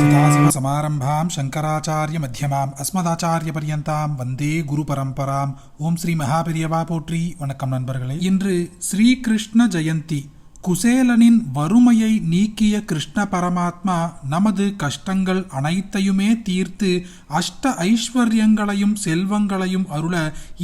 சதாசிவசமாரம்பாம் சங்கராச்சாரிய மத்தியமாம் அஸ்மதாச்சாரிய பரியந்தாம் வந்தே குரு பரம்பராம் ஓம் ஸ்ரீ மகாபெரியவா போற்றி வணக்கம் நண்பர்களே இன்று ஸ்ரீகிருஷ்ண ஜெயந்தி குசேலனின் வறுமையை நீக்கிய கிருஷ்ண பரமாத்மா நமது கஷ்டங்கள் அனைத்தையுமே தீர்த்து அஷ்ட ஐஸ்வர்யங்களையும் செல்வங்களையும் அருள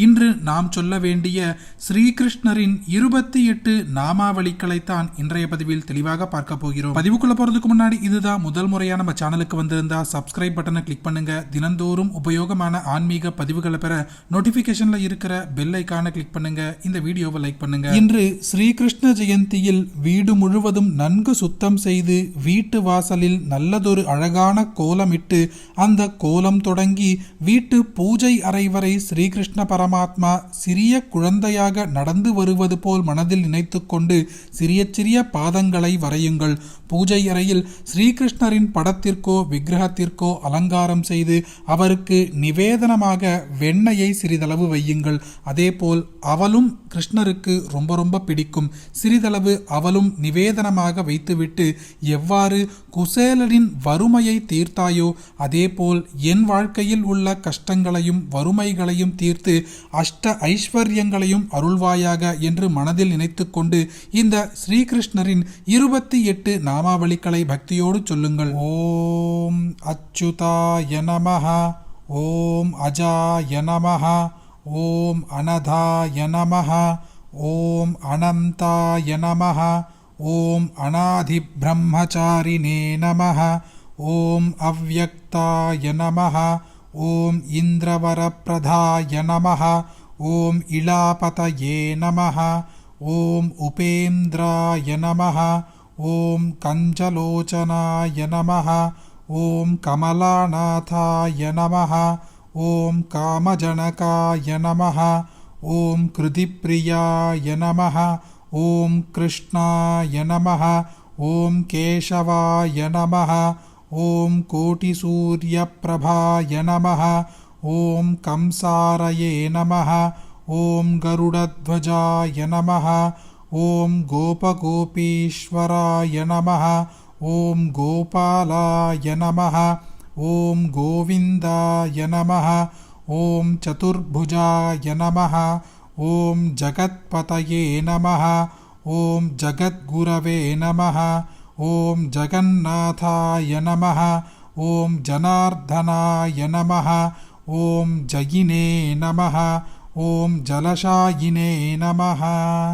இன்று நாம் சொல்ல வேண்டிய ஸ்ரீகிருஷ்ணரின் இருபத்தி எட்டு நாமாவளிகளைத்தான் இன்றைய பதிவில் தெளிவாக பார்க்க போகிறோம். பதிவுக்குள்ள போறதுக்கு முன்னாடி இதுதான் முதல் முறையா நம்ம சேனலுக்கு வந்திருந்தா சப்ஸ்கிரைப் பட்டனை கிளிக் பண்ணுங்க. தினந்தோறும் உபயோகமான ஆன்மீக பதிவுகளை பெற நோட்டிபிகேஷன்ல இருக்கிற பெல் ஐக்கான கிளிக் பண்ணுங்க. இந்த வீடியோவை லைக் பண்ணுங்க. இன்று ஸ்ரீகிருஷ்ண ஜெயந்தியில் வீடு முழுவதும் நன்கு சுத்தம் செய்து வீட்டு வாசலில் நல்லதொரு அழகான கோலமிட்டு அந்த கோலம் தொடங்கி வீட்டு பூஜை அறை வரை ஸ்ரீகிருஷ்ண பரமாத்மா சிறிய குழந்தையாக நடந்து வருவது போல் மனதில் நினைத்து கொண்டு சிறிய சிறிய பாதங்களை வரையுங்கள். பூஜை அறையில் ஸ்ரீகிருஷ்ணரின் படத்திற்கோ விக்கிரகத்திற்கோ அலங்காரம் செய்து அவருக்கு நிவேதனமாக வெண்ணையை சிறிதளவு வையுங்கள். அதேபோல் அவளும் கிருஷ்ணருக்கு ரொம்ப ரொம்ப பிடிக்கும். சிறிதளவு அவளும் நிவேதனமாக வைத்துவிட்டு எவ்வாறு குசேலனின் வறுமையை தீர்த்தாயோ அதேபோல் என் வாழ்க்கையில் உள்ள கஷ்டங்களையும் வறுமைகளையும் தீர்த்து அஷ்ட ஐஸ்வர்யங்களையும் அருள்வாயாக என்று மனதில் நினைத்துக்கொண்டு இந்த ஸ்ரீகிருஷ்ணரின் இருபத்தி எட்டு நாமாவளிகளை பக்தியோடு சொல்லுங்கள். ஓம் அச்சுதாய நமஹா ஓம் அஜாய நமஹா ஓம் அனதாய நமஹா ஓம் அனந்தாய நமஹ ஓம் அநாதிபிரம்மச்சாரிணே நமஹ ஓம் அவ்வக்தாய நமஹ ஓம் இந்திரவரப்பிரதாய நமஹ ஓம் இளாபதயே நமஹ ஓம் உபேந்திராய நமஹ ஓம் கஞ்சலோச்சனாய நமஹ ஓம் கமலாநாதாய நமஹ ஓம் காமஜனகாய நமஹ ॐ कृतिप्रियाय नमः ॐ कृष्णाय नमः ॐ केशवाय नमः ॐ कोटिसूर्यप्रभाय नमः ॐ कंसारये नमः ॐ गरुडध्वजाय नमः ॐ गोपगोपीश्वराय नमः ॐ गोपालाय नमः ॐ गोविन्दाय नमः ஓம் சதுர்புஜாய நமஹ ஓம் ஜகத்பதயே நமஹ ஓம் ஜகத்குரவே நமஹ ஓம் ஜகந்நாதாய நமஹ ஓம் ஜனார்தனாய நமஹ ஓம் ஜயினே நமஹ ஓம் ஜலஷாயினே நமஹ.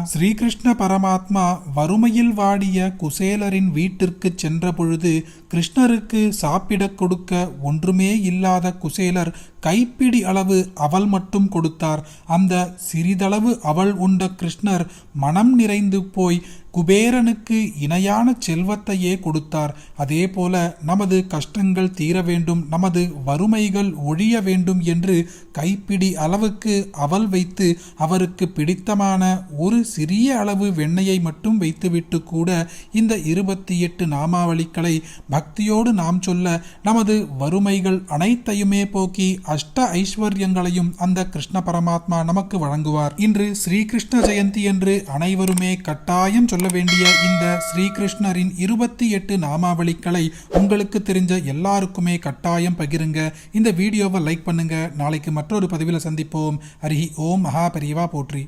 ஸ்ரீகிருஷ்ண பரமாத்மா வறுமையில் வாடிய குசேலரின் வீட்டிற்கு சென்ற பொழுது கிருஷ்ணருக்கு சாப்பிடக் கொடுக்க ஒன்றுமே இல்லாத குசேலர் கைப்பிடி அளவு அவள் மட்டும் கொடுத்தார். அந்த சிறிதளவு அவள் உண்ட கிருஷ்ணர் மனம் நிறைந்து போய் குபேரனுக்கு இணையான செல்வத்தையே கொடுத்தார். அதே போல நமது கஷ்டங்கள் தீர வேண்டும் நமது வறுமைகள் ஒழிய வேண்டும் என்று கைப்பிடி அளவுக்கு அவள் வைத்து அவருக்கு பிடித்தமான ஒரு சிறிய அளவு வெண்ணையை மட்டும் வைத்துவிட்டு கூட இந்த இருபத்தி எட்டு நாமாவளிகளை பக்தியோடு நாம் சொல்ல நமது வறுமைகள் அனைத்தையுமே போக்கி அஷ்ட ஐஸ்வர்யங்களையும் அந்த கிருஷ்ண பரமாத்மா நமக்கு வழங்குவார். இன்று ஸ்ரீகிருஷ்ண ஜெயந்தி என்று அனைவருமே கட்டாயம் சொல்ல வேண்டிய இந்த ஸ்ரீகிருஷ்ணரின் இருபத்தி எட்டு நாமாவளிகளை உங்களுக்கு தெரிஞ்ச எல்லாருக்குமே கட்டாயம் பகிருங்க. இந்த வீடியோவை லைக் பண்ணுங்க. நாளைக்கு மற்றொரு பதிவில் சந்திப்போம். ஹரிஹி ஓம் மகா பெரியவா போற்றி.